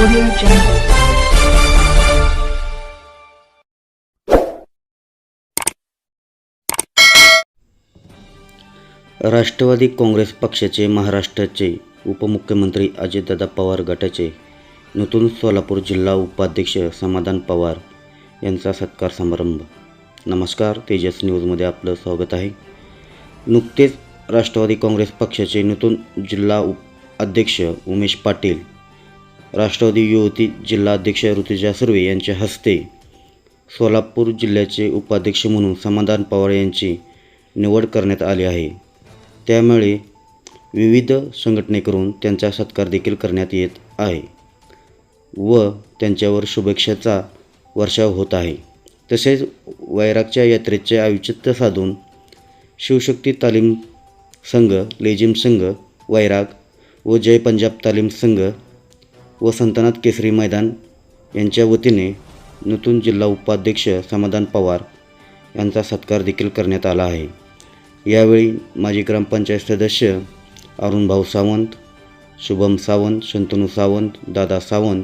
Audio Jungle. Rashtrawadi Congress पक्षाचे महाराष्ट्राचे उपमुख्यमंत्री अजितदादा पवार गटाचे नूतन सोलापूर जिल्हा उपाध्यक्ष समाधान पवार यांचा सत्कार समारंभ नमस्कार तेजस न्यूजमध्ये आपलं स्वागत आहे नुकतेच राष्ट्रवादी काँग्रेस पक्षाचे नूतन जिल्हा उप अध्यक्ष उमेश पाटील राष्ट्रवादी युवती जिल्हा अध्यक्ष ऋतुजा सुर्वे यांच्या हस्ते सोलापूर जिल्ह्याचे उपाध्यक्ष म्हणून समाधान पवार यांची निवड करण्यात आली आहे. त्यामुळे विविध संघटनेकडून त्यांचा सत्कार देखील करण्यात येत आहे व त्यांच्यावर शुभेच्छाचा वर्षाव होत आहे. तसेच वैरागच्या यात्रेचे औचित्य साधून शिवशक्ती तालीम संघ लेझिम संघ वैराग व जय पंजाब तालीम संघ व संतनाथ केसरी मैदान यांच्या वतीने नूतन जिल्हा उपाध्यक्ष समाधान पवार यांचा सत्कार देखील करण्यात आला आहे. यावेळी माजी ग्रामपंचायत सदस्य अरुणभाऊ सावंत शुभम सावंत शंतनू सावंत दादा सावंत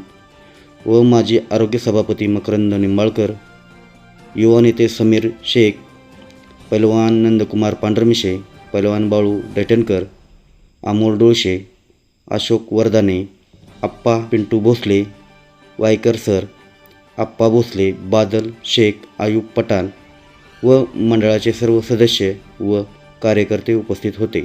व माजी आरोग्य सभापती मकरंद निंबाळकर युवा नेते समीर शेख पैलवान नंदकुमार पांढरमिशे पैलवान बाळू डेटनकर अमोल डोळशे अशोक वरदाने आप्पा पिंटू भोसले वायकर सर आप्पा भोसले बादल शेख आयुब पठाण व मंडळाचे सर्व सदस्य व कार्यकर्ते उपस्थित होते.